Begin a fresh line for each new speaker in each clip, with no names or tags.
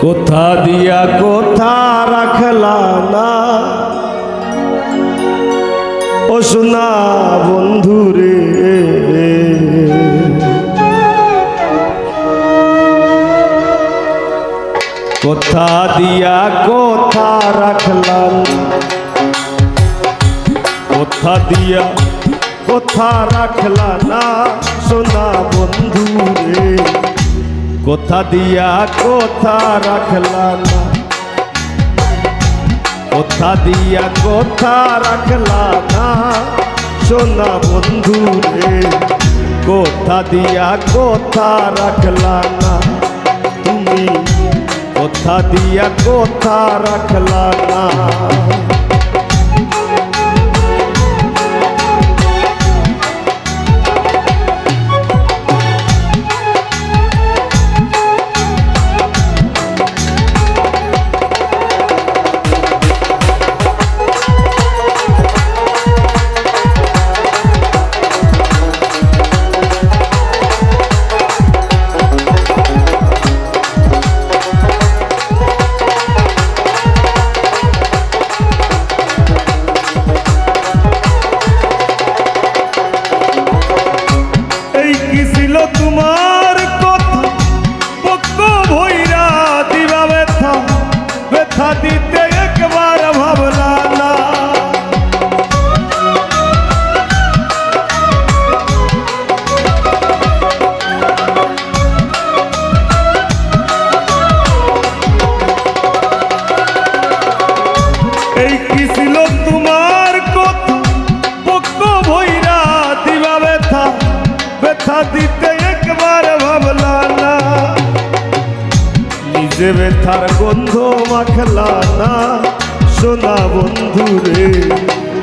কোথা দিয়া কোথা রাখলা না? ও সোনা বন্ধুরে কোথা দিয়া কোথা রাখলাম কোথা দিয়া কোথা রাখলা না? সোনা বন্ধু রে। কোথা দিয়া কোথা রাখলা না। কোথা দিয়া কোথা রাখলা না। সোনা বন্ধু রে, কোথা দিয়া কোথা রাখলা না। তুমি কোথা দিয়া কোথা রাখলা না। তোমার কথা পক্ষ ভৈরা দিবা ব্যথা। ব্যথা দিতে একবার ভাবলা না। এই কি ছিল তোমার কথা? পক্ষ ভৈরা নিজে ব্যথার গন্ধ মাখলা না, সোনা বন্ধু রে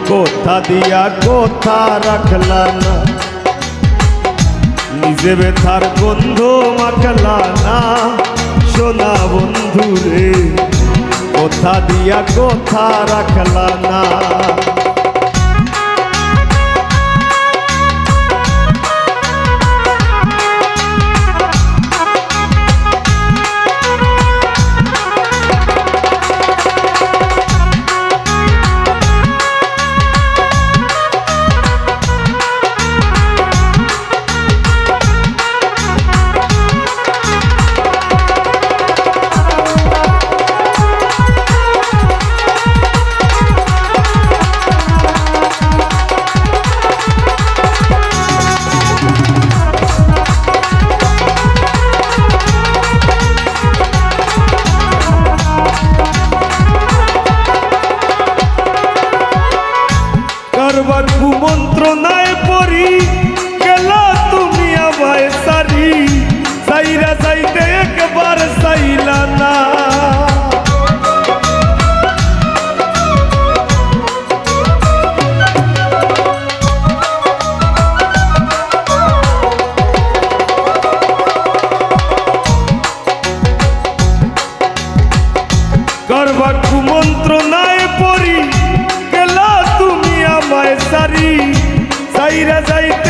কোথা দিয়া কোথা রাখলা না। নিজে ব্যথার গন্ধ মাখলা না, সোনা বন্ধু রে কোথা দিয়া কোথা রাখলা না। you. কারবার কুমন্ত্রণায় পড়ি গেলা তুমি আমায় সারি। সাইরা যাইতে